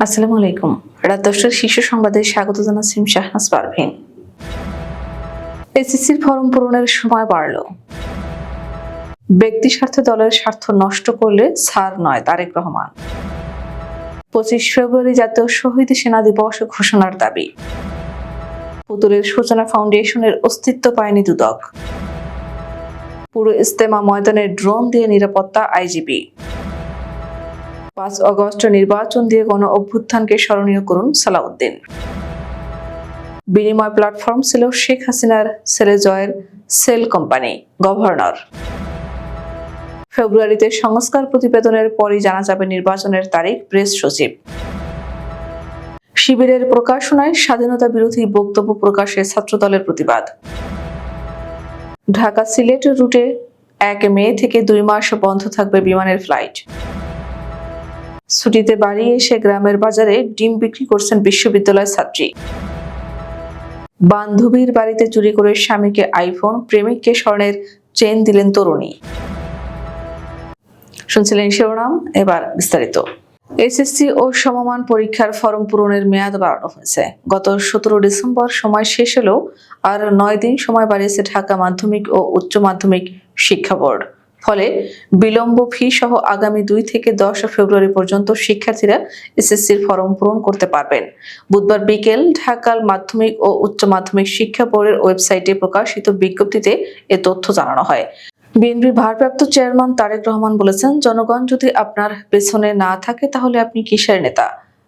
আসসালামু আলাইকুম। রাত দশটার শীর্ষ সংবাদে স্বাগত জানাচ্ছি শাহনাজ পারভিন। এসএসসির ফর্ম পূরণের সময় বাড়ল। ব্যক্তি স্বার্থে দলের স্বার্থ নষ্ট করলে ছাড় নয় তারেক রহমান। পঁচিশ ফেব্রুয়ারি জাতীয় শহীদ সেনা দিবস ঘোষণার দাবি। পুতুলের সূচনা ফাউন্ডেশনের অস্তিত্ব পায়নি দুদক। পুরো ইস্তেমা ময়দানে ড্রোন দিয়ে নিরাপত্তা আইজিপি। পাঁচ অগস্ট নির্বাচন দিয়ে গণ অভ্যুত্থানকে স্মরণীয় করুন সালাউদ্দিন। বিনিময় প্ল্যাটফর্ম ছিল শেখ হাসিনার ছেলে জয়ের সেল কোম্পানি, গভর্নর। ফেব্রুয়ারিতে সংস্কার প্রতিবেদনের পরই জানা যাবে নির্বাচনের তারিখ, প্রেস সচিব। শিবিরের প্রকাশনায় স্বাধীনতা বিরোধী বক্তব্য প্রকাশে ছাত্রদলের প্রতিবাদ। ঢাকা সিলেট রুটে এক মে থেকে দুই মাস বন্ধ থাকবে বিমানের ফ্লাইট। ছুটিতে বাড়ি এসে গ্রামের বাজারে ডিম বিক্রি করছেন বিশ্ববিদ্যালয় ছাত্রী। বান্ধবীর বাড়িতে চুরি করে স্বামীকে আইফোন, প্রেমিককে স্বর্ণের চেন দিলেন তরুণী। শুনছিলেন শিরোনাম, এবার বিস্তারিত। এসএসসি ও সমমান পরীক্ষার ফর্ম পূরণের মেয়াদ বাড়ানো হয়েছে। গত সতেরো ডিসেম্বর সময় শেষ হলেও আর নয় দিন সময় বাড়িয়েছে ঢাকা মাধ্যমিক ও উচ্চ মাধ্যমিক শিক্ষা বোর্ড। ফলে বিলম্ব ফি সহ আগামী দুই থেকে দশ ফেব্রুয়ারি পর্যন্ত শিক্ষার্থীরা এসএসসির ফর্ম পূরণ করতে পারবেন। বুধবার বিকেল ঢাকার মাধ্যমিক ও উচ্চ মাধ্যমিক শিক্ষা বোর্ডের ওয়েবসাইটে প্রকাশিত বিজ্ঞপ্তিতে এ তথ্য জানানো হয়। বিএনপির ভারপ্রাপ্ত চেয়ারম্যান তারেক রহমান বলেছেন, জনগণ যদি আপনার পেছনে না থাকে, তাহলে আপনি কিসের নেতা?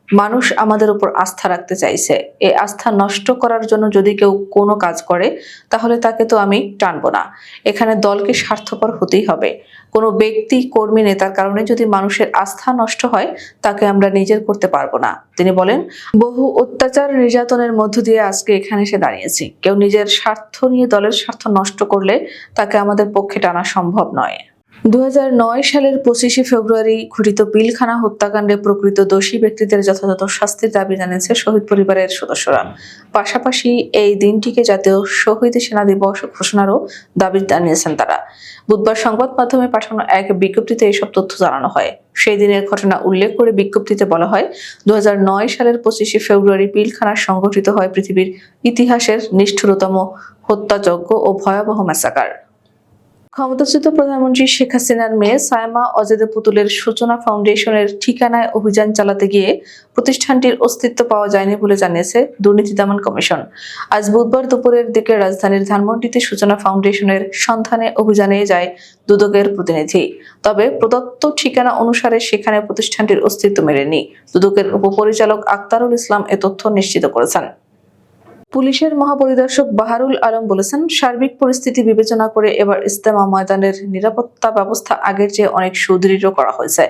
মানুষ আমাদের উপর আস্থা রাখতে চাইছে। এই আস্থা নষ্ট করার জন্য যদি কেউ কোনো কাজ করে, তাহলে তাকে তো আমি টানবো না। এখানে দলকে স্বার্থপর হতেই হবে। কোনো ব্যক্তি, কর্মী, নেতার কারণে যদি মানুষের আস্থা নষ্ট হয়, তাকে আমরা নিজের করতে পারব না। তিনি বলেন, বহু অত্যাচার নির্যাতনের মধ্য দিয়ে আজকে এখানে এসে দাঁড়িয়েছি। কেউ নিজের স্বার্থ নিয়ে দলের স্বার্থ নষ্ট করলে তাকে আমাদের পক্ষে টানা সম্ভব নয়। দু হাজার নয় সালের পঁচিশে ফেব্রুয়ারি ঘটিত পিলখানা হত্যাকাণ্ডে প্রকৃত দোষী ব্যক্তিদের যথাযথ শাস্তির দাবি জানিয়েছে শহীদ পরিবারের সদস্যরা। পাশাপাশি এই দিনটিকে জাতীয় শহীদ সেনা দিবস ঘোষণারও দাবি জানিয়েছেন তারা। বুধবার সংবাদ মাধ্যমে পাঠানো এক বিজ্ঞপ্তিতে এসব তথ্য জানানো হয়। সেই দিনের ঘটনা উল্লেখ করে বিজ্ঞপ্তিতে বলা হয় দুই হাজার নয় সালের পঁচিশে ফেব্রুয়ারি পিলখানা সংঘটিত হয় পৃথিবীর ইতিহাসের নিষ্ঠুরতম হত্যাযজ্ঞ ও ভয়াবহ ম্যাসাকার। ক্ষমতাচ্যুত প্রধানমন্ত্রী শেখ হাসিনার মেয়ে সায়মা অজেদে পুতুলের সূচনা ফাউন্ডেশনের ঠিকানায় অভিযান চালাতে গিয়ে প্রতিষ্ঠানটির অস্তিত্ব পাওয়া যায়নি বলে জানিয়েছে দুর্নীতি দমন কমিশন। আজ বুধবার দুপুরের দিকে রাজধানীর ধানমন্ডিতে সূচনা ফাউন্ডেশনের সন্ধানে অভিযানে যায় দুদকের প্রতিনিধি। তবে প্রদত্ত ঠিকানা অনুসারে সেখানে প্রতিষ্ঠানটির অস্তিত্ব মেলেনি। দুদকের উপপরিচালক আক্তারুল ইসলাম এ তথ্য নিশ্চিত করেছেন। পুলিশের মহাপরিদর্শক বাহারুল আলম বলেছেন, সার্বিক পরিস্থিতি বিবেচনা করে এবার ইস্তেমা ময়দানের নিরাপত্তা ব্যবস্থা আগের চেয়ে অনেক সুদৃঢ় করা হয়েছে।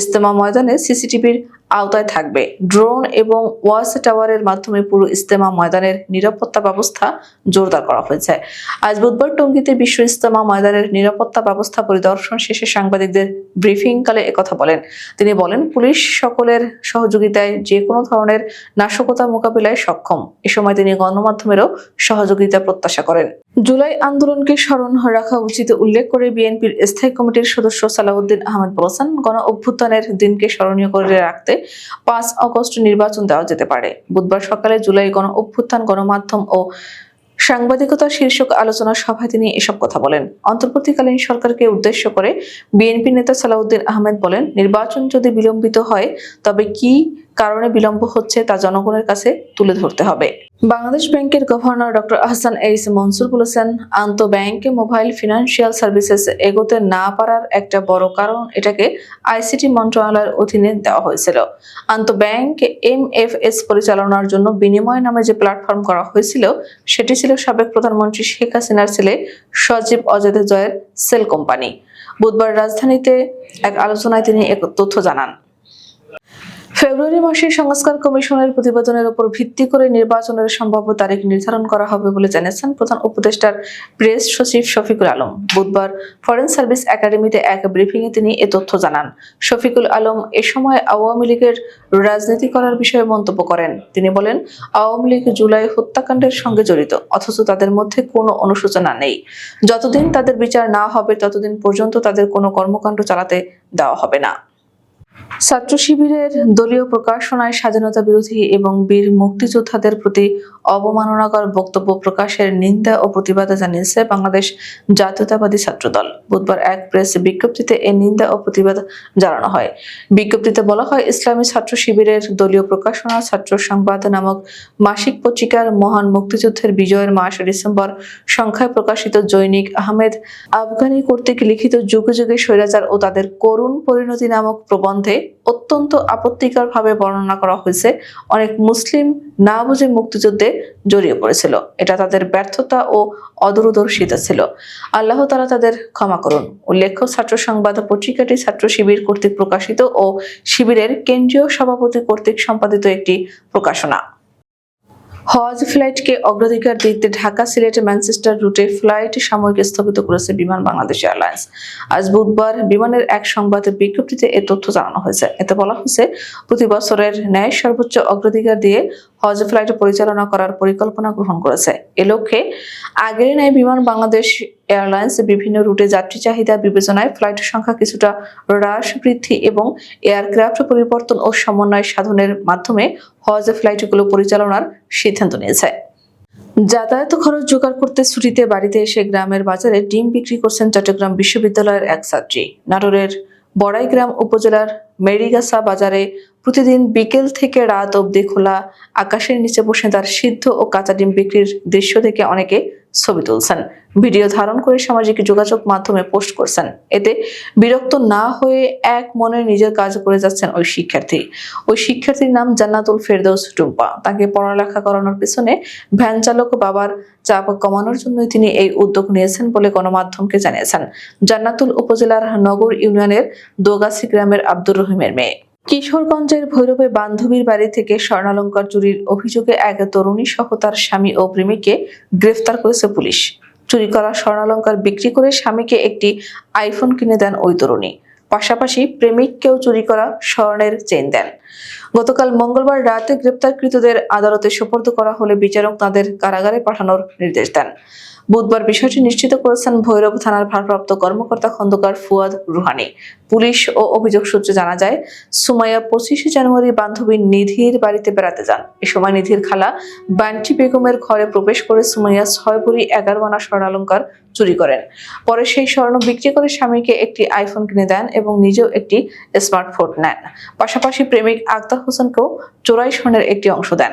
ইস্তেমা ময়দানে সিসিটিভির আওতায় থাকবে। ড্রোন এবং ওয়াচ টাওয়ারের মাধ্যমে পুরো ইস্তেমা ময়দানের নিরাপত্তা ব্যবস্থা জোরদার করা হয়েছে। আজ বুধবার টঙ্গীতে বিশ্ব ইস্তেমা ময়দানের নিরাপত্তা ব্যবস্থা পরিদর্শন শেষে সাংবাদিকদের ব্রিফিংকালে একথা বলেন। তিনি বলেন, পুলিশ সকলের সহযোগিতায় যে কোনো ধরনের নাশকতা মোকাবিলায় সক্ষম। এ সময় তিনি গণমাধ্যমেরও সহযোগিতা প্রত্যাশা করেন। জুলাই আন্দোলনকে স্মরণ রাখা উচিত উল্লেখ করে বিএনপির স্থায়ী কমিটির সদস্য সালাউদ্দিন আহমেদ বলেছেন, গণ অভ্যুত্থানের দিনকে স্মরণীয় করে রাখতে পাঁচ অগস্ট নির্বাচন দেওয়া যেতে পারে। বুধবার সকালে জুলাই গণ অভ্যুত্থান, গণমাধ্যম ও সাংবাদিকতা শীর্ষক আলোচনা সভায় তিনি এসব কথা বলেন। অন্তর্বর্তীকালীন সরকারকে উদ্দেশ্য করে বিএনপি নেতা সালাউদ্দিন আহমেদ বলেন, নির্বাচন যদি বিলম্বিত হয়, তবে কি কারণে বিলম্ব হচ্ছে তা জনগণের কাছে তুলে ধরতে হবে। বাংলাদেশ ব্যাংকের governor doctor Ahsan H Mansur বলেছেন, আন্ত ব্যাংকে মোবাইল ফিনান্সিয়াল সার্ভিসেস এগোতে না পারার একটা বড় কারণ এটাকে আইসিটি মন্ত্রণালয়ের অধীনে দেওয়া হয়েছিল। আন্ত ব্যাংক এম এফ এস পরিচালনার জন্য বিনিময় নামে যে প্ল্যাটফর্ম করা হয়েছিল, সেটি ছিল সাবেক প্রধানমন্ত্রী শেখ হাসিনার ছেলে সজীব অজেদ জয়ের সেল কোম্পানি। বুধবার রাজধানীতে এক আলোচনায় তিনি এক তথ্য জানান। ফেব্রুয়ারি মাসে সংস্কার কমিশনের প্রতিবেদনের উপর ভিত্তি করে নির্বাচনের সম্ভাব্য তারিখ নির্ধারণ করা হবে বলে জানিয়েছেন প্রধান উপদেষ্টার প্রেস সচিব শফিকুল আলম। বুধবার ফরেন সার্ভিস একাডেমিতে এক ব্রিফিংয়ে তিনি এ তথ্য জানান। শফিকুল আলম এ সময় আওয়ামী লীগের রাজনীতি করার বিষয়ে মন্তব্য করেন। তিনি বলেন, আওয়ামী লীগ জুলাই হত্যাকাণ্ডের সঙ্গে জড়িত, অথচ তাদের মধ্যে কোনো অনুশোচনা নেই। যতদিন তাদের বিচার না হবে, ততদিন পর্যন্ত তাদের কোনো কর্মকাণ্ড চালাতে দেওয়া হবে না। ছাত্র শিবিরের দলীয় প্রকাশনায় স্বাধীনতা বিরোধী এবং বীর মুক্তিযোদ্ধাদের প্রতি অবমাননাকর বক্তব্য প্রকাশের নিন্দা ও প্রতিবাদ জানিয়েছে বাংলাদেশ জাতীয়তাবাদী ছাত্রদল। বুধবার এক প্রেস বিজ্ঞপ্তিতে এ নিন্দা ও প্রতিবাদ জানানো হয়। বিজ্ঞপ্তিতে বলা হয়, ইসলামী ছাত্র শিবিরের দলীয় প্রকাশনা ছাত্র সংবাদ নামক মাসিক পত্রিকার মহান মুক্তিযুদ্ধের বিজয়ের মাস ডিসেম্বর সংখ্যায় প্রকাশিত জৈনিক আহমেদ আফগানি কর্তৃক লিখিত যুগে যুগে স্বৈরাচার ও তাদের করুণ পরিণতি নামক প্রবন্ধে অত্যন্ত আপত্তিকরভাবে বর্ণনা করা হয়েছে। অনেক মুসলিম না বুঝে মুক্তিযুদ্ধে জড়িয়ে পড়েছিল। এটা তাদের ব্যর্থতা ও অদূরদর্শিতা ছিল। আল্লাহ তারা তাদের ক্ষমা করুন। উল্লেখ্য, ছাত্র সংবাদ পত্রিকাটি ছাত্র শিবির কর্তৃক প্রকাশিত ও শিবিরের কেন্দ্রীয় সভাপতি কর্তৃক সম্পাদিত একটি প্রকাশনা। হজ ফ্লাইটকে অগ্রাধিকার দিতে ঢাকা সিলেট ম্যানচেস্টার রুটে ফ্লাইট সাময়িক স্থগিত করেছে বিমান বাংলাদেশ এয়ারলাইন্স। আজ বুধবার বিমানের এক সংবাদ বিজ্ঞপ্তিতে এ তথ্য জানানো হয়েছে। এতে বলা হয়েছে, প্রতি বছরের ন্যায় সর্বোচ্চ অগ্রাধিকার দিয়ে হজ ফ্লাইট পরিচালনা করার পরিকল্পনা গ্রহণ করেছে। এ লক্ষ্যে আগের ন্যায় বিমান, বাংলাদেশ এয়ারলাইন্স, বিভিন্ন রুটে যাত্রী চাহিদা বিবেচনায় ফ্লাইট সংখ্যা কিছুটা হ্রাস বৃদ্ধি এবং এয়ারক্রাফট পরিবর্তন ও সমন্বয় সাধনের মাধ্যমে হজ ফ্লাইটগুলো পরিচালনার সিদ্ধান্ত নিয়েছে। যাতায়াত খরচ জোগাড় করতে ছুটিতে বাড়িতে এসে গ্রামের বাজারে ডিম বিক্রি করছেন চট্টগ্রাম বিশ্ববিদ্যালয়ের এক ছাত্রী। নাটোরের বড়াইগ্রাম উপজেলার মেরিগাসা বাজারে প্রতিদিন বিকেল থেকে রাত অবধি খোলা আকাশের নিচে বসে তার সিদ্ধ ও কাঁচা ডিম বিক্রির দৃশ্য দেখে অনেকে ছবি তুলছেন। ভিডিও ধারণ করে সামাজিক যোগাযোগ মাধ্যমে পোস্ট করছেন। এতে বিরক্ত না হয়ে এক মনে নিজের কাজ করে যাচ্ছেন ওই শিক্ষার্থী। ওই শিক্ষার্থীর নাম জান্নাতুল ফেরদৌস টুম্পা। তাকে পড়ালেখা করানোর পিছনে ভ্যান চালক বাবার চাপ কমানোর জন্যই তিনি এই উদ্যোগ নিয়েছেন বলে গণমাধ্যমকে জানিয়েছেন। জান্নাতুল উপজেলার নগর ইউনিয়নের দোগাছি গ্রামের আব্দুর রহিমের মেয়ে। কিশোরগঞ্জের ভৈরবে বান্ধবীর বাড়ি থেকে স্বর্ণালঙ্কার চুরির অভিযোগে এক তরুণী সহ তার স্বামী ও প্রেমিককে গ্রেফতার করেছে পুলিশ। চুরি করা স্বর্ণালঙ্কার বিক্রি করে স্বামীকে একটি আইফোন কিনে দেন ওই তরুণী। পাশাপাশি প্রেমিককেও চুরি করা স্বর্ণের চেন দেন। গতকাল মঙ্গলবার রাতে গ্রেপ্তারকৃতদের আদালতে সোপর্দ করা হলে বিচারক তাদের কারাগারে পাঠানোর নির্দেশ দেন। বুধবার বিষয়টি নিশ্চিত করেছেন ভৈরব থানার ভারপ্রাপ্ত কর্মকর্তা খন্দকার ফুয়াদ রুহানি। পুলিশ ও অভিযোগ সূত্রে জানা যায়, সুমাইয়া পঁচিশে জানুয়ারি বান্ধবী নিধির বাড়িতে বেড়াতে যান। এ সময় নিধির খালা বান্টি বেগমের ঘরে প্রবেশ করে সুমাইয়া ছয় ভরি এগারো আনা স্বর্ণালঙ্কার চুরি করেন। পরে সেই স্বর্ণ বিক্রি করে স্বামীকে একটি আইফোন কিনে দেন এবং নিজেও একটি স্মার্টফোন নেন। পাশাপাশি প্রেমিক আক্তার হোসেনকেও চোরাই স্বর্ণের একটি অংশ দেন।